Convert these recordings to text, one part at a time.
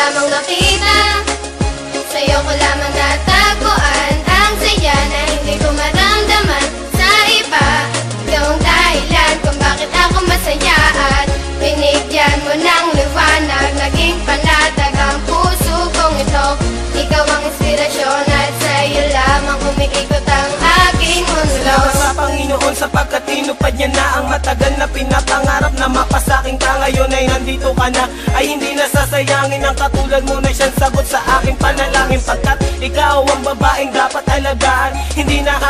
lamang nakita Sa'yo ko lamang natagpuan Ang saya na hindi ko maramdaman Sa iba. Ikaw ang dahilan kung bakit ako masaya At binigyan mo ng liwanag Naging panatag ang puso kong ito. Ikaw ang inspirasyon At sa'yo lamang umiikot ang aking mundo. Salamat sa Panginoon sapagkat tinupad niya na ang matagal na pinapangarap ka na ay hindi nasasayangin ang katulad mo na siyang sagot sa aking panalangin. Pagkat ikaw ang babaeng dapat alagaan hindi at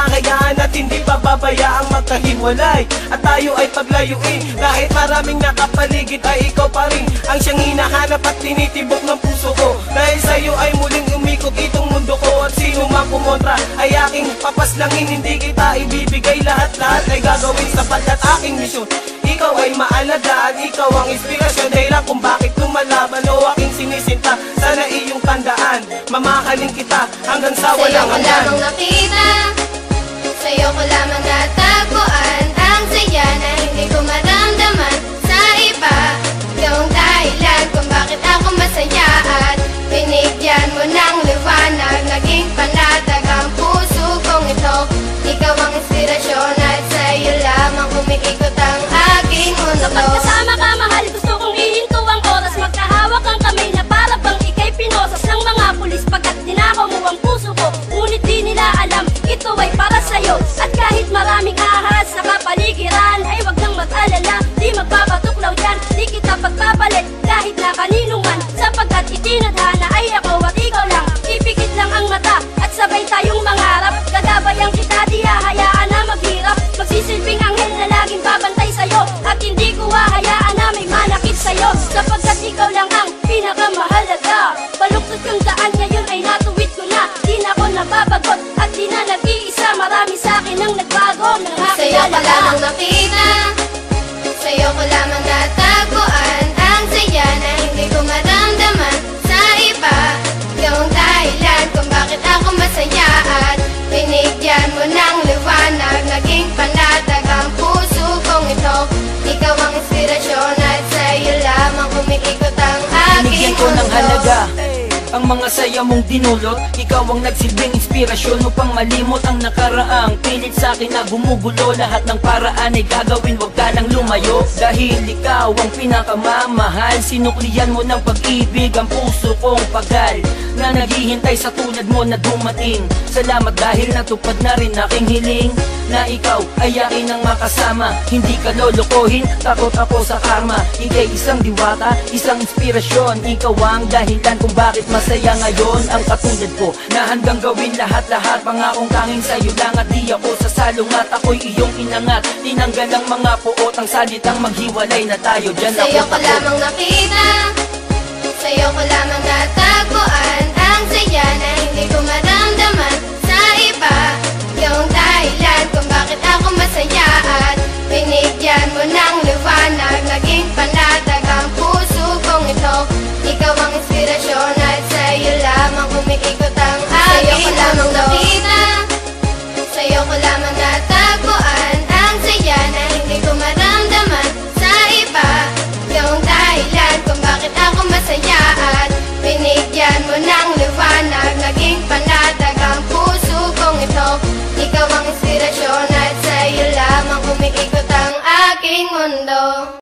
hindi pababayaang magkahiwalay? At tayo ay paglayuin. Kahit maraming nakapaligid ay ikaw pa rin ang siyang hinahanap at tinitibok ng puso ko. Dahil sa'yo ay muling umikot itong mundo ko at sino man kumontra ay aking papaslangin. Hindi kita ibibigay. Lahat-lahat ay gagawin sapagkat aking misyon. Ikaw ay maalagaan, ikaw ang inspirasyon. Dahilan kung bakit lumalaban o aking sinisinta? Sana iyong tandaan, mamahalin kita hanggang sa Sa'yo walang ko lamang hanggan nakita Sa'yo ko Ang saya na hindi ko maramdaman Sa iba. Ang dahilan kung bakit ako masaya At binigyan mo ng liwanag. Naging panatag ang puso kong ito. Ikaw ang inspirasyon At sa'yo lamang umiikot ang aking mundo ahas sa kapaligiran Ay lamang nakita Sa'yo ko lamang natagpuan Ang saya na hindi ko maramdaman Sa iba. Ikaw ang dahilan kung bakit ako masaya mga saya mong dinulot. Ikaw ang nagsilbing inspirasyon upang malimot ang nakaraang. Pilit sa akin na gumugulo Lahat ng paraan ay gagawin Huwag ka nang lumayo. Dahil ikaw ang pinakamamahal. Sinuklian mo ng pag-ibig Ang puso kong pagal. Na naghihintay sa tulad mo na dumating. Salamat dahil natupad na rin aking hiling. Na ikaw ay akin ang makasama. Hindi ka lolokohin. Takot ako sa karma. Ika'y isang diwata Isang inspirasyon. Ikaw ang dahilan kung bakit masaya ngayon Ang katulad ko Na handang gawin lahat-lahat. Pangakong tanging sa'yo lang At di ako sasalong at ako'y iyong inangat. Tinanggal ang mga puot Ang salitang maghiwalay na tayo Diyan ako Sa'yo ko lamang nakita. Sa'yo ko lamang natagpuan Ang saya na